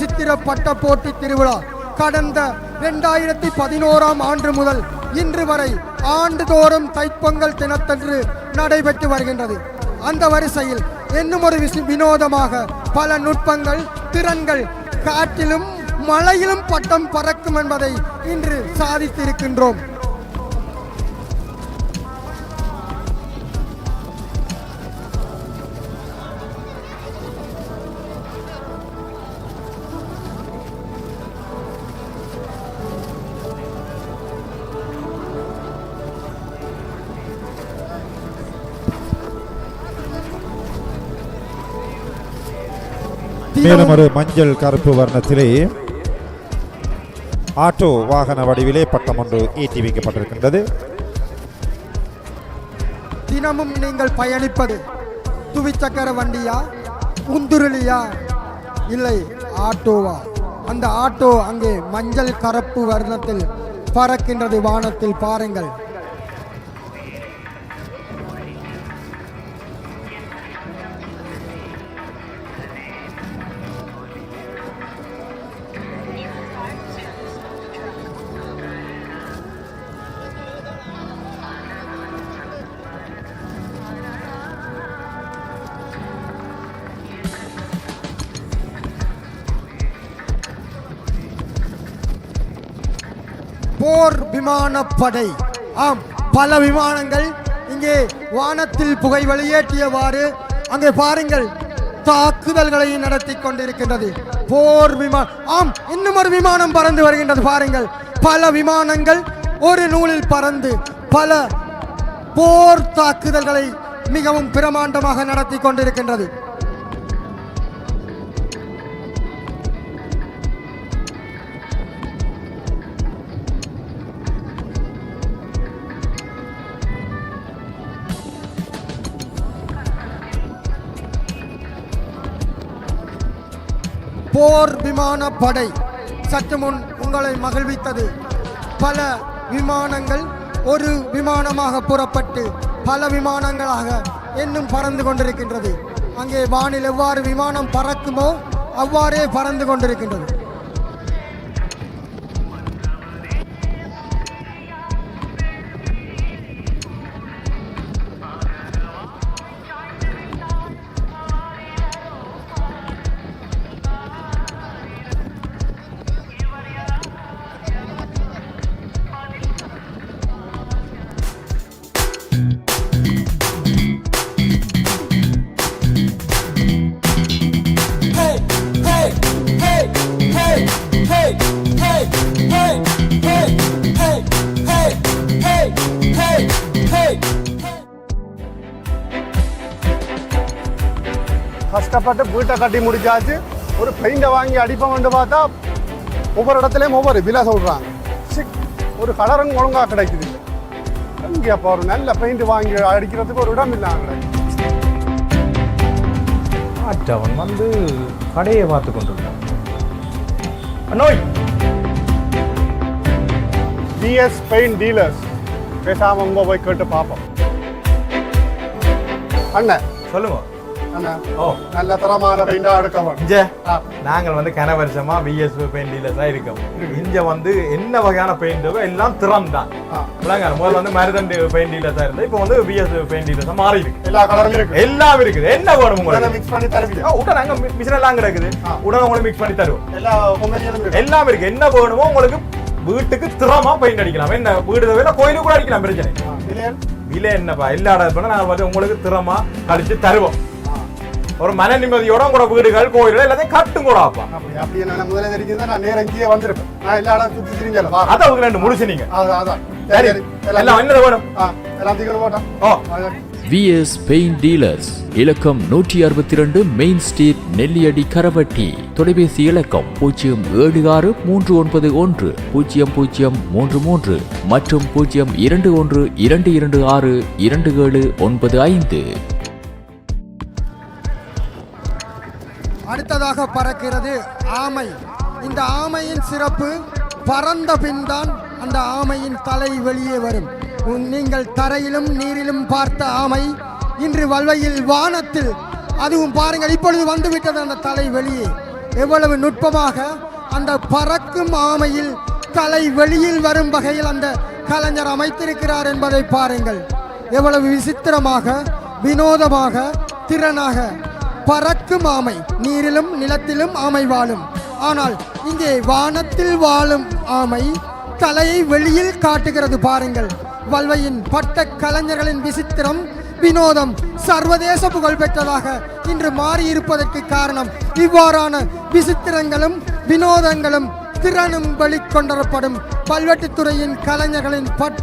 சித்திர பட்ட போட்டி திருவிழா கடந்த இரண்டாயிரத்தி பதினோராம் ஆண்டு முதல் இன்று வரை ஆண்டுதோறும் தைப்பொங்கல் தினத்தன்று நடைபெற்று வருகின்றது. அந்த வரிசையில் இன்னும் ஒரு விசி- வினோதமாக பல நுட்பங்கள் திறன்கள் காற்றிலும் மழையிலும் பட்டம் பறக்கும் என்பதை இன்று சாதித்திருக்கின்றோம். மேலும் ஒரு மஞ்சள் கருப்பு வர்ணத்திலே ஆட்டோ வாகன வடிவிலே பட்டம் ஒன்று ஏற்றி வைக்கப்பட்டிருக்கின்றது. தினமும் நீங்கள் பயணிப்பது துவிச்சக்கர வண்டியா உந்துருளியா? இல்லை ஆட்டோவா? அந்த ஆட்டோ அங்கே மஞ்சள் கருப்பு வர்ணத்தில் பறக்கின்றது வானத்தில் பாருங்கள். போர் விமானப்படை. ஆம் பல விமானங்கள் இங்கே வானத்தில் புகை வெளியேற்றியவாறு அங்கே பாருங்கள் தாக்குதல்களை நடத்தி கொண்டிருக்கின்றது. போர் விமானம் ஆம் இன்னும் ஒரு விமானம் பறந்து வருகின்றது பாருங்கள். பல விமானங்கள் ஒரு நூலில் பறந்து பல போர் தாக்குதல்களை மிகவும் பிரமாண்டமாக நடத்தி கொண்டிருக்கின்றது. போர் விமான படை சற்று முன் உங்களை மகிழ்வித்தது. பல விமானங்கள் ஒரு விமானமாக புறப்பட்டு பல விமானங்களாக இன்னும் பறந்து கொண்டிருக்கின்றது. அங்கே வானில் எவ்வாறு விமானம் பறக்குமோ அவ்வாறே பறந்து கொண்டிருக்கின்றது. கஷ்டப்பட்டு வீட்டை கட்டி முடிச்சாச்சு. ஒரு பெயிண்டை வாங்கி அடிப்போம்னு பார்த்தா ஒவ்வொரு இடத்துலையும் ஒவ்வொரு விலை சொல்கிறாங்க சிக் ஒரு கலரும் ஒழுங்காக கிடைக்குது. இல்லை இங்கே அப்போ ஒரு நல்ல பெயிண்ட் வாங்கி அடிக்கிறதுக்கு ஒரு இடம் இல்லாம அவன் வந்து கடையை பார்த்து கொண்டிருந்தான். நோய் டிஎஸ் பெயிண்ட் டீலர்ஸ் பேசாமல் உங்க போய் கேட்டு பார்ப்போம். அண்ணன் சொல்லுங்க. ஓ நல்ல தரமான பெயிண்டாக எடுக்கவன். இங்க நாங்கள் வந்து கன வருஷமா பிஎஸ் பெயிண்ட் டீலர்ஸா இருக்கோம். இங்க வந்து என்ன வகையான பெயிண்டோ எல்லாம் திறம் தான் ஆ. விளங்க முதல்ல வந்து மருதண்டு பெயிண்ட் டீலர்ஸா இருந்தா இப்போ வந்து பிஎஸ் பெயிண்ட் டீலர்ஸா மாறி இருக்கு. எல்லா கலரும் இருக்கு. எல்லாம் இருக்குது. என்ன வேணும் உங்களுக்கு? மிக்ஸ் பண்ணி தருவீங்க. உடனே நாங்க மிஷின் எல்லாம் கிடக்குது. உடனே உங்களுக்கு மிக்ஸ் பண்ணி தருவோம். எல்லாம் இருக்கு. என்ன வேணுமோ உங்களுக்கு வீட்டுக்கு திறமா பெயிண்ட் அடிக்கலாம். என்ன வீடு தவிர கோயிலுக்கு கூட அடிக்கலாம் பிரச்சனை? விலை என்னப்பா? எல்லா இடத்துல நாங்கள் உங்களுக்கு திறமா கழிச்சு தருவோம். ஒரு மன நிம்மதியோட உங்களோட வீடுகள் கோயில்கள் எல்லாத்தையும் கட்டும் கூட அப்பா. அப்படி அப்படி என்ன முதல்ல தெரிஞ்சிருந்தா நான் நேரம் இங்கேயே வந்திருப்பேன். நான் எல்லா இடம் சுற்றி திரிஞ்சல அதான் உங்களுக்கு ரெண்டு முடிச்சு நீங்க. அதான். சரி எல்லாம் என்ன வேணும்? தீக்கணும் போட்டோம். ஓ. விஎஸ் பெயிண்ட் டீலர்ஸ் இலக்கம் நூற்றி அறுபத்தி ரெண்டு மெயின் ஸ்ட்ரீட் நெல்லியடி கரவட்டி. தொலைபேசி இலக்கம் பூஜ்ஜியம் ஏழு ஆறு மூன்று ஒன்பது ஒன்று பூஜ்ஜியம் பூஜ்ஜியம் மூன்று மூன்று மற்றும் பூஜ்ஜியம் இரண்டு ஒன்று இரண்டு இரண்டு ஆறு இரண்டு ஏழு ஒன்பது ஐந்து. அடுத்ததாக பறக்கிறது ஆமை. இந்த ஆமையின் சிறப்பு பறந்த பின்தான் அந்த ஆமையின் தலை வெளியே வரும். நீங்கள் தரையிலும் நீரிலும் பார்த்த ஆமை இன்று வல்வையில் வானத்தில் அதுவும் பாருங்கள் இப்பொழுது வந்துவிட்டது அந்த தலை வெளியே. எவ்வளவு நுட்பமாக அந்த பறக்கும் ஆமையில் தலை வெளியில் வரும் வகையில் அந்த கலைஞர் அமைத்திருக்கிறார் என்பதை பாருங்கள். எவ்வளவு விசித்திரமாக வினோதமாக திறனாக பறக்கும் ஆமை. நீரிலும் நிலத்திலும் ஆமை வாழும். ஆனால் இங்கே வானத்தில் வாழும் ஆமை தலையை வெளியில் காட்டுகிறது பாருங்கள். வல்வையின் பட்ட கலைஞர்களின் விசித்திரம் வினோதம் சர்வதேச புகழ் பெற்றதாக இன்று மாறியிருப்பதற்கு காரணம் இவ்வாறான விசித்திரங்களும் வினோதங்களும் திறனும் வெளிக்கொண்டரப்படும் பல்வெட்டுத்துறையின் கலைஞர்களின் பட்